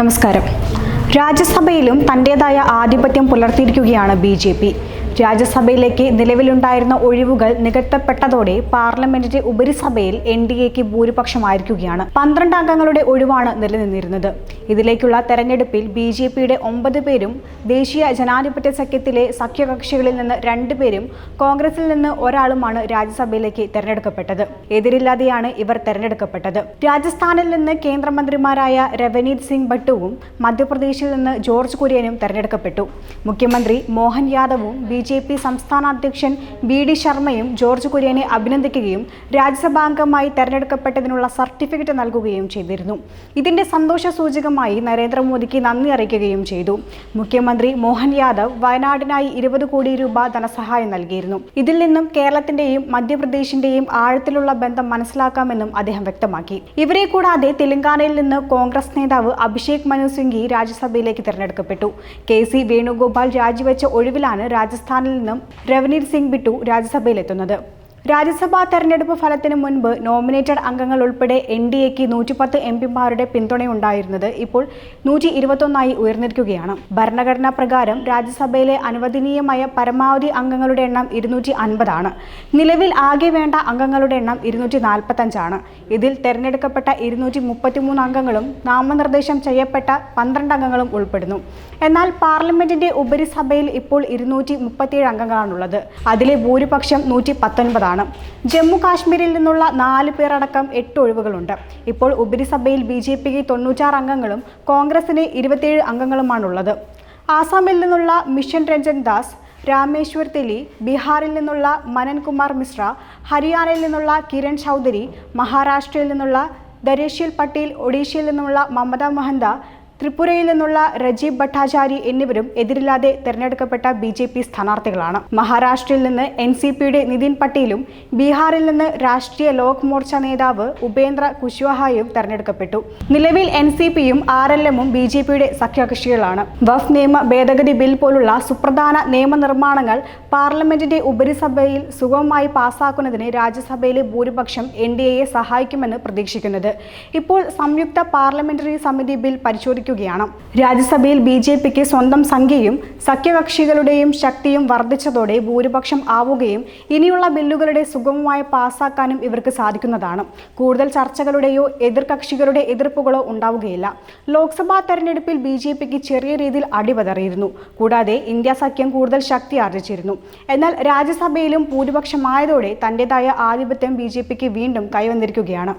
നമസ്കാരം. രാജ്യസഭയിലും തന്റേതായ ആധിപത്യം പുലർത്തിയിരിക്കുകയാണ് ബി ജെ പി. രാജ്യസഭയിലേക്ക് നിലവിലുണ്ടായിരുന്ന ഒഴിവുകൾ നികത്തപ്പെട്ടതോടെ പാർലമെന്റിന്റെ ഉപരിസഭയിൽ എൻ ഡി എക്ക് ഭൂരിപക്ഷമായിരിക്കുകയാണ്. പന്ത്രണ്ട് അംഗങ്ങളുടെ ഒഴിവാണ് നിലനിന്നിരുന്നത്. ഇതിലേക്കുള്ള തെരഞ്ഞെടുപ്പിൽ ബി ജെ പിയുടെ ഒമ്പത് പേരും ദേശീയ ജനാധിപത്യ സഖ്യത്തിലെ സഖ്യകക്ഷികളിൽ നിന്ന് രണ്ടുപേരും കോൺഗ്രസിൽ നിന്ന് ഒരാളുമാണ് രാജ്യസഭയിലേക്ക് തെരഞ്ഞെടുക്കപ്പെട്ടത്. എതിരില്ലാതെയാണ് ഇവർ തെരഞ്ഞെടുക്കപ്പെട്ടത്. രാജസ്ഥാനിൽ നിന്ന് കേന്ദ്രമന്ത്രിമാരായ രവനീത് സിംഗ് ഭട്ടുവും മധ്യപ്രദേശിൽ നിന്ന് ജോർജ് കുര്യനും തെരഞ്ഞെടുക്കപ്പെട്ടു. മുഖ്യമന്ത്രി മോഹൻ യാദവും ബി ജെ പി സംസ്ഥാന അധ്യക്ഷൻ ബി ഡി ശർമ്മയും ജോർജ് കുര്യനെ അഭിനന്ദിക്കുകയും രാജ്യസഭാംഗമായി തെരഞ്ഞെടുക്കപ്പെട്ടതിനുള്ള സർട്ടിഫിക്കറ്റ് നൽകുകയും ചെയ്തിരുന്നു. ഇതിന്റെ സന്തോഷ സൂചകമായി നരേന്ദ്രമോദിക്ക് നന്ദി അറിയിക്കുകയും ചെയ്തു. മുഖ്യമന്ത്രി മോഹൻ യാദവ് വയനാടിനായി ഇരുപത് കോടി രൂപ ധനസഹായം നൽകിയിരുന്നു. ഇതിൽ നിന്നും കേരളത്തിന്റെയും മധ്യപ്രദേശിന്റെയും ആഴത്തിലുള്ള ബന്ധം മനസ്സിലാക്കാമെന്നും അദ്ദേഹം വ്യക്തമാക്കി. ഇവരെ കൂടാതെ തെലങ്കാനയിൽ നിന്ന് കോൺഗ്രസ് നേതാവ് അഭിഷേക് മനു സിംഘി രാജ്യസഭയിലേക്ക് തിരഞ്ഞെടുക്കപ്പെട്ടു. കെ സി വേണുഗോപാൽ രാജിവെച്ച ഒഴിവിലാണ് രാജസ്ഥാനിൽ നിന്നും രവനീർ സിംഗ് ബിട്ടു രാജ്യസഭയിലെത്തുന്നത്. രാജ്യസഭാ തെരഞ്ഞെടുപ്പ് ഫലത്തിന് മുൻപ് നോമിനേറ്റഡ് അംഗങ്ങൾ ഉൾപ്പെടെ എൻ ഡി എക്ക് നൂറ്റിപ്പത്ത് എം പിമാരുടെ പിന്തുണയുണ്ടായിരുന്നത് ഇപ്പോൾ നൂറ്റി ഇരുപത്തൊന്നായി ഉയർന്നിരിക്കുകയാണ്. ഭരണഘടനാ പ്രകാരം രാജ്യസഭയിലെ അനുവദനീയമായ പരമാവധി അംഗങ്ങളുടെ എണ്ണം ഇരുന്നൂറ്റി അൻപതാണ് നിലവിൽ ആകെ വേണ്ട അംഗങ്ങളുടെ എണ്ണം ഇരുന്നൂറ്റി നാൽപ്പത്തഞ്ചാണ് ഇതിൽ തെരഞ്ഞെടുക്കപ്പെട്ട ഇരുന്നൂറ്റി മുപ്പത്തിമൂന്ന് അംഗങ്ങളും നാമനിർദ്ദേശം ചെയ്യപ്പെട്ട പന്ത്രണ്ട് അംഗങ്ങളും ഉൾപ്പെടുന്നു. എന്നാൽ പാർലമെന്റിന്റെ ഉപരിസഭയിൽ ഇപ്പോൾ ഇരുന്നൂറ്റി മുപ്പത്തിയേഴ് അംഗങ്ങളാണുള്ളത്. അതിലെ ഭൂരിപക്ഷം നൂറ്റി പത്തൊൻപതാണ് ജമ്മു കാശ്മീരിൽ നിന്നുള്ള നാല് പേരടക്കം എട്ട് ഒഴിവുകളുണ്ട്. ഇപ്പോൾ ഉപരിസഭയിൽ ബി ജെ പിക്ക് തൊണ്ണൂറ്റാറ് അംഗങ്ങളും കോൺഗ്രസിന് ഇരുപത്തിയേഴ് അംഗങ്ങളുമാണുള്ളത്. ആസാമിൽ നിന്നുള്ള മിഷൻ രഞ്ജൻ ദാസ് രാമേശ്വർ തെലി ബീഹാറിൽ നിന്നുള്ള മനൻകുമാർ മിശ്ര ഹരിയാനയിൽ നിന്നുള്ള കിരൺ ചൗധരി മഹാരാഷ്ട്രയിൽ നിന്നുള്ള ദരേഷ്യൽ പട്ടേൽ ഒഡീഷയിൽ നിന്നുള്ള മമത മഹന്ത ത്രിപുരയിൽ നിന്നുള്ള രജീബ് ഭട്ടാചാരി എന്നിവരും എതിരില്ലാതെ തെരഞ്ഞെടുക്കപ്പെട്ട ബി ജെ പി സ്ഥാനാർത്ഥികളാണ്. മഹാരാഷ്ട്രയിൽ നിന്ന് എൻ സി പിയുടെ നിതിൻ പട്ടേലും ബീഹാറിൽ നിന്ന് രാഷ്ട്രീയ ലോക് മോർച്ച നേതാവ് ഉപേന്ദ്ര കുശ്വാഹയും തെരഞ്ഞെടുക്കപ്പെട്ടു. നിലവിൽ എൻ സി പിയും ആർ എൽ എമ്മും ബി ജെ പിയുടെ സഖ്യകക്ഷികളാണ്. വഫ് നിയമ ഭേദഗതി ബിൽ പോലുള്ള സുപ്രധാന നിയമനിർമ്മാണങ്ങൾ പാർലമെന്റിന്റെ ഉപരിസഭയിൽ സുഗമമായി പാസാക്കുന്നതിന് രാജ്യസഭയിലെ ഭൂരിപക്ഷം എൻ ഡി എയെ സഹായിക്കുമെന്ന് പ്രതീക്ഷിക്കുന്നത്. ഇപ്പോൾ സംയുക്ത പാർലമെന്ററി സമിതി ബിൽ പരിശോധിക്കുകയാണ് രാജ്യസഭയിൽ ബി ജെ പിക്ക് സ്വന്തം സംഖ്യയും സഖ്യകക്ഷികളുടെയും ശക്തിയും വർദ്ധിച്ചതോടെ ഭൂരിപക്ഷം ആവുകയും ഇനിയുള്ള ബില്ലുകളുടെ സുഗമമായി പാസാക്കാനും ഇവർക്ക് സാധിക്കുന്നതാണ്. കൂടുതൽ ചർച്ചകളുടെയോ എതിർകക്ഷികളുടെ എതിർപ്പുകളോ ഉണ്ടാവുകയില്ല. ലോക്സഭാ തെരഞ്ഞെടുപ്പിൽ ബി ജെ പിക്ക് ചെറിയ രീതിയിൽ അടിപതറിയിരുന്നു കൂടാതെ ഇന്ത്യ സഖ്യം കൂടുതൽ ശക്തി ആർജിച്ചിരുന്നു. എന്നാൽ രാജ്യസഭയിലും ഭൂരിപക്ഷമായതോടെ തന്റേതായ ആധിപത്യം ബി വീണ്ടും കൈവന്നിരിക്കുകയാണ്.